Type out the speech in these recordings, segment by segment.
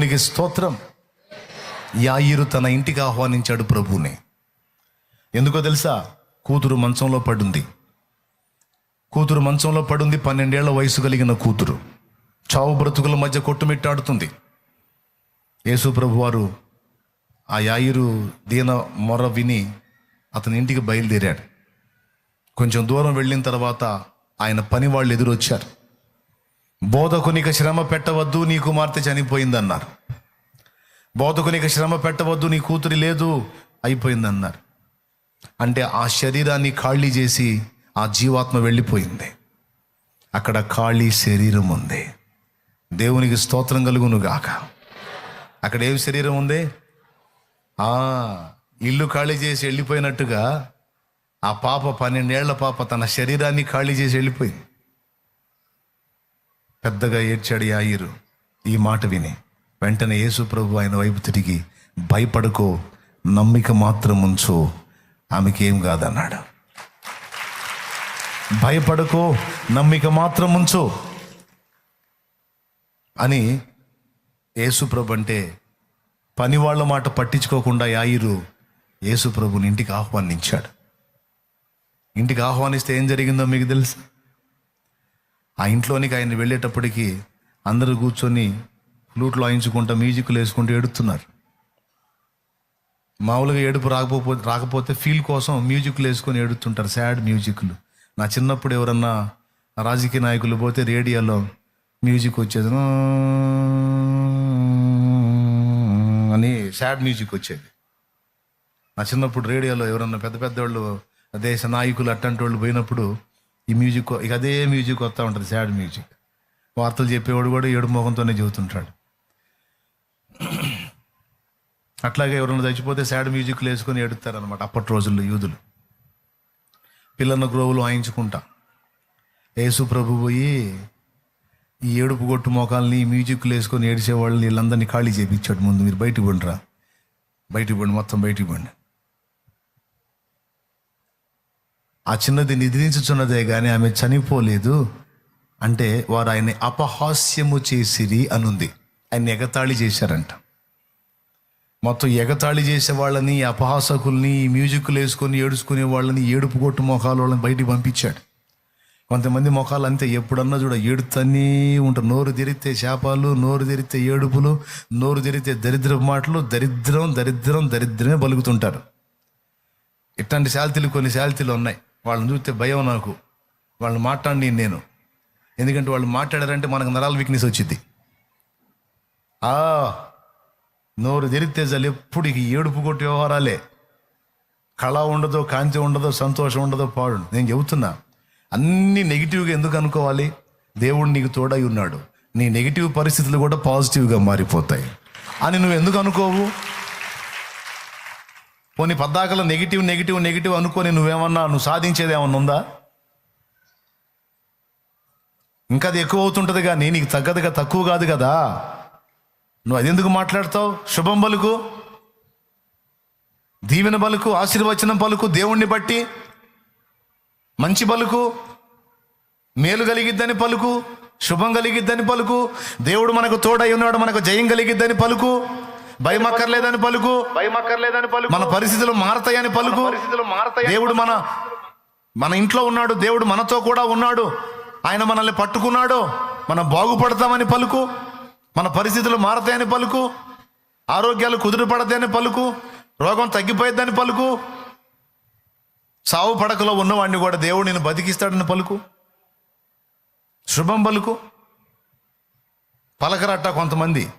దేవునికి స్తోత్రం. యాయిరు తన ఇంటికి ఆహ్వానించాడు ప్రభువుని. ఎందుకో తెలుసా? కూతురు మంచంలో పడుంది. కూతురు మంచంలో పడుంది పన్నెండేళ్ళ వయసు కలిగిన కూతురు. చావు బ్రతుకుల మధ్య కొట్టుమిట్టాడుతుంది. యేసు ప్రభు వారు ఆ యాయిరు దీన మొర విని అతని ఇంటికి బయలుదేరాడు. కొంచెం దూరం వెళ్ళిన తర్వాత ఆయన పని వాళ్ళు ఎదురొచ్చారు. బోధకునికి శ్రమ పెట్టవద్దు నీ కుమార్తె చనిపోయిందన్నారు. బోధకునికి శ్రమ పెట్టవద్దు నీ కూతురి లేదు అయిపోయిందన్నారు. అంటే ఆ శరీరాన్ని ఖాళీ చేసి ఆ జీవాత్మ వెళ్ళిపోయింది. అక్కడ ఖాళీ శరీరం ఉంది. దేవునికి స్తోత్రం కలుగును గాక అక్కడ ఏం శరీరం ఉంది? ఆ ఇల్లు ఖాళీ చేసి వెళ్ళిపోయినట్టుగా ఆ పాప పన్నెండేళ్ళ పాప తన శరీరాన్ని ఖాళీ చేసి వెళ్ళిపోయింది. పెద్దగా ఏడ్చాడు యాయిరు. ఈ మాట విని వెంటనే యేసు ప్రభు ఆయన వైపు తిరిగి భయపడుకో నమ్మిక మాత్రం ఉంచు ఆమెకేం కాదన్నాడు. భయపడుకో నమ్మిక మాత్రం ఉంచు అని యేసుప్రభు అంటే పని వాళ్ళ మాట పట్టించుకోకుండా యాయిరు యేసుప్రభుని ఇంటికి ఆహ్వానించాడు. ఇంటికి ఆహ్వానిస్తే ఏం జరిగిందో మీకు తెలుసు? ఆ ఇంట్లోనికి ఆయన వెళ్ళేటప్పటికి అందరూ కూర్చొని ఫ్లూట్లు వాయించుకుంటా మ్యూజిక్లు వేసుకుంటూ ఏడుతున్నారు. మామూలుగా ఏడుపు రాకపోతే రాకపోతే ఫీల్ కోసం మ్యూజిక్లు వేసుకొని ఏడుతుంటారు సాడ్ మ్యూజిక్లు. నా చిన్నప్పుడు ఎవరన్నా రాజకీయ నాయకులు పోతే రేడియోలో మ్యూజిక్ వచ్చేది అని సాడ్ మ్యూజిక్ వచ్చేది. నా చిన్నప్పుడు రేడియోలో ఎవరన్నా పెద్ద పెద్ద వాళ్ళు దేశ నాయకులు అట్టంటి వాళ్ళు పోయినప్పుడు ఈ మ్యూజిక్ ఇక అదే మ్యూజిక్ వస్తూ ఉంటుంది సాడ్ మ్యూజిక్. వార్తలు చెప్పేవాడు కూడా ఏడు మొహంతోనే చెబుతుంటాడు. అట్లాగే ఎవరైనా చచ్చిపోతే సాడ్ మ్యూజిక్లు వేసుకొని ఏడుతారనమాట అప్పటి రోజుల్లో యూదులు. పిల్లల గ్రోవులు వాయించుకుంటా యేసు ప్రభు పోయి ఈ ఏడుపు కొట్టు మోకాల్ని మ్యూజిక్లు వేసుకొని ఏడిసే వాళ్ళని వీళ్ళందరినీ ఖాళీ చేయించాడు ముందు మీరు బయటికి పండిరా. బయటికి పండి మొత్తం బయటికి పండి. ఆ చిన్నది నిద్రించుచున్నదే కానీ ఆమె చనిపోలేదు అంటే వారు ఆయన్ని అపహాస్యము చేసిరి అనుంది. ఆయన ఎగతాళి చేశారంట. మొత్తం ఎగతాళి చేసే వాళ్ళని అపహాసకుల్ని మ్యూజిక్లు వేసుకొని ఏడుచుకునే వాళ్ళని ఏడుపు కొట్టు మొఖాల వాళ్ళని బయటికి పంపించాడు. కొంతమంది మొఖాలు అంతే ఎప్పుడన్నా చూడ ఏడుతూనే ఉంటారు. నోరు తెరిస్తే శాపాలు నోరు తెరిస్తే ఏడుపులు నోరు తెరిస్తే దరిద్ర మాటలు దరిద్రం దరిద్రం దరిద్రమే బలుగుతుంటారు. ఇట్లాంటి శాల్తీలు కొన్ని శాల్తీలు ఉన్నాయి. వాళ్ళని చూస్తే భయం నాకు. వాళ్ళని మాట్లాడి నేను. ఎందుకంటే వాళ్ళు మాట్లాడారంటే మనకు నరాల వీక్నెస్ వచ్చింది ఆ నోరు తెరిస్తే చాలు ఎప్పుడు ఏడుపు కొట్టి వ్యవహారాలే. కళ ఉండదో కాంతి ఉండదో సంతోషం ఉండదో పాడు. నేను చెబుతున్నా అన్నీ నెగిటివ్గా ఎందుకు అనుకోవాలి? దేవుడు నీకు తోడై ఉన్నాడు. నీ నెగిటివ్ పరిస్థితులు కూడా పాజిటివ్గా మారిపోతాయి. అని నువ్వు ఎందుకు అనుకోవు? పోనీ పద్దాకలు నెగిటివ్ నెగిటివ్ నెగిటివ్ అనుకొని నువ్వేమన్నా నువ్వు సాధించేది ఏమన్నా ఉందా? ఇంకా అది ఎక్కువ అవుతుంటుంది కానీ నీకు తగ్గదుగా తక్కువ కాదు కదా. నువ్వు అది ఎందుకు మాట్లాడతావు? శుభం పలుకు దీవెన పలుకు ఆశీర్వచనం పలుకు దేవుణ్ణి బట్టి మంచి పలుకు మేలు కలిగిద్దని పలుకు శుభం కలిగిద్దని పలుకు దేవుడు మనకు తోడై ఉన్నాడు మనకు జయం కలిగిద్దని పలుకు భయమక్కర్లేదని పలుకు. భయమక్కర్లేదని పలుకు. మన పరిస్థితులు మారతాయని పలుకు. పరిస్థితులు మారతాయి దేవుడు మన మన ఇంట్లో ఉన్నాడు. దేవుడు మనతో కూడా ఉన్నాడు. ఆయన మనల్ని పట్టుకున్నాడు. మనం బాగుపడతామని పలుకు. మన పరిస్థితులు మారతాయని పలుకు. ఆరోగ్యాలు కుదురుపడతాయని పలుకు. రోగం తగ్గిపోయిద్దని పలుకు. సావు పడకలో ఉన్నవాడిని కూడా దేవుడు నేను బతికిస్తాడని పలుకు. శుభం పలుకు. పలకరట్ట కొంతమంది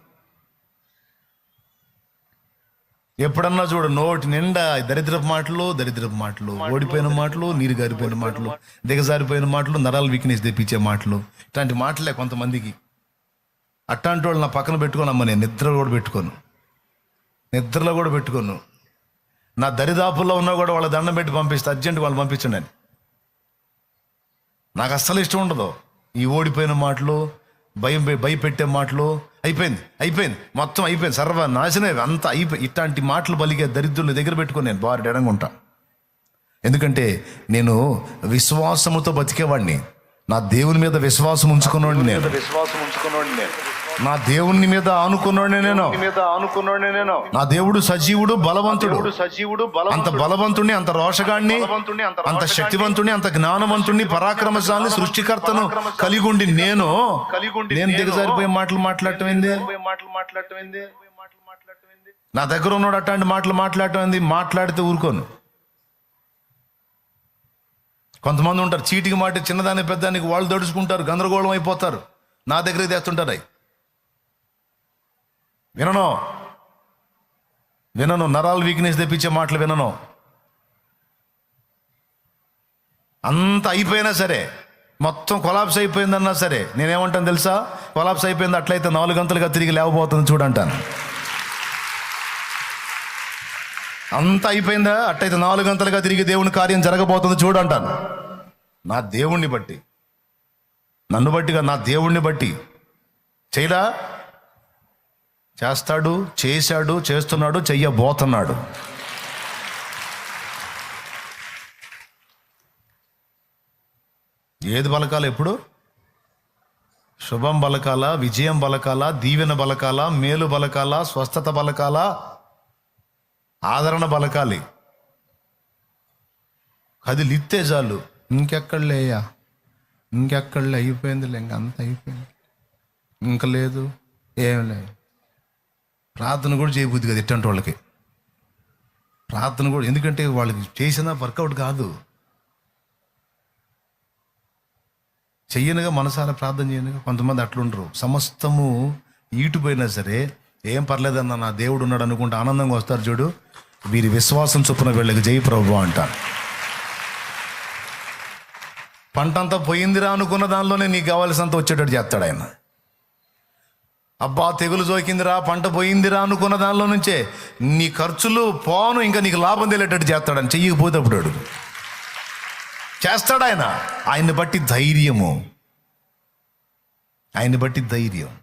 ఎప్పుడన్నా చూడు నోటి నిండా దరిద్రపు మాటలు దరిద్రపు మాటలు ఓడిపోయిన మాటలు నీరు గారిపోయిన మాటలు దిగజారిపోయిన మాటలు నరాల వీక్నెస్ తెప్పించే మాటలు. ఇట్లాంటి మాటలే కొంతమందికి. అట్లాంటి వాళ్ళు నా పక్కన పెట్టుకోనమ్మా నేను నిద్ర కూడా పెట్టుకోను. నిద్రలో కూడా పెట్టుకోను. నా దరిదాపుల్లో ఉన్నా కూడా వాళ్ళ దండం పెట్టి పంపిస్తే అర్జెంట్ వాళ్ళు పంపించండి నాకు అస్సలు ఇష్టం ఉండదు. ఈ ఓడిపోయిన మాటలు భయం భయపెట్టే మాటలు. అయిపోయింది అయిపోయింది. మొత్తం అయిపోయింది. సర్వ నాశనం అంతా అయిపోయి ఇట్లాంటి మాటలు పలికే దరిద్రుల దగ్గర పెట్టుకొని నేను బాగా ఎడంగుంటా. ఎందుకంటే నేను విశ్వాసముతో బతికేవాడిని నా దేవుని మీద విశ్వాసం ఉంచుకున్నాడు నేను. విశ్వాసం ఉంచుకున్నాడు నేను. నా దేవుని మీద ఆనుకున్నాడే నేను. నీ మీద అనుకున్నాడు నేను. నా దేవుడు సజీవుడు బలవంతుడు. సజీవుడు అంత బలవంతుడు బలవంతుణ్ణి అంత రోషగాణ్ణి అంత శక్తివంతుణ్ణి అంత జ్ఞానవంతుణ్ణి పరాక్రమశాలిని సృష్టికర్తను కలిగి ఉండి నేను. కలిగుండి నేను నేను. దిగజారిపోయే మాటలు మాట్లాడటం ఏంది మాటలు మాట్లాడటం ఏంది మాటలు మాట్లాడటం ఏంది నా దగ్గర ఉన్నాడు అట్లాంటి మాటలు మాట్లాడటం ఏంది మాట్లాడితే ఊరుకోను. కొంతమంది ఉంటారు చీటికి మాట చిన్నదాన్ని పెద్దానికి వాళ్ళు దడుచుకుంటారు గందరగోళం అయిపోతారు. నా దగ్గర తెస్తుంటారు అవి వినను. వినను. నరాలు వీక్నెస్ తెప్పించే మాటలు వినను. అంత అయిపోయినా సరే మొత్తం కొలాప్స్ అయిపోయిందన్నా సరే నేనేమంటాను తెలుసా? కొలాప్స్ అయిపోయింది అట్లయితే నాలుగు గంటలుగా తిరిగి లేవబోతుంది చూడంటాను. అంత అయిపోయిందా? అట్టయితే నాలుగు గంటలుగా తిరిగి దేవుని కార్యం జరగబోతుంది చూడంటాను. నా దేవుణ్ణి బట్టి నన్ను బట్టిగా నా దేవుణ్ణి బట్టి చేయరా? చేస్తాడు చేశాడు చేస్తున్నాడు చెయ్యబోతున్నాడు. ఏది బలకాల ఎప్పుడు? శుభం బలకాల విజయం బలకాల దీవెన బలకాల మేలు బలకాల స్వస్థత బలకాల ఆదరణ బలకాలి. అది లిత్తే చాలు. ఇంకెక్కడలేయ్యా ఇంకెక్కడలే అయిపోయిందిలే ఇంక అంత అయిపోయింది. ఇంక లేదు ఏం లేదు. ప్రార్థన కూడా చేయబుద్ది కదా ఇట్టంటి వాళ్ళకి. ప్రార్థన కూడా ఎందుకంటే వాళ్ళకి చేసిన వర్కౌట్ కాదు. చెయ్యనుగా మనసారా ప్రార్థన చేయనుగా కొంతమంది అట్లుండరు. సమస్తము ఈటుపోయినా సరే ఏం పర్లేదన్న నా దేవుడు ఉన్నాడు అనుకుంటే ఆనందంగా వస్తారు చూడు. వీరి విశ్వాసం చొప్పున వీళ్ళకి జై ప్రభు అంటారు పంట అంతా పోయిందిరా అనుకున్న దానిలోనే నీకు కావాల్సినంత వచ్చేటట్టు చేస్తాడు ఆయన. అబ్బా తెగులు జోకిందిరా పంట పోయిందిరా అనుకున్న దానిలో నుంచే నీ ఖర్చులు పోను ఇంకా నీకు లాభం తెలియటట్టు చేస్తాడని చెయ్యకపోతే అప్పుడు అడుగు. చేస్తాడు ఆయన. ఆయన్ని బట్టి ధైర్యము. ఆయన్ని బట్టి ధైర్యం.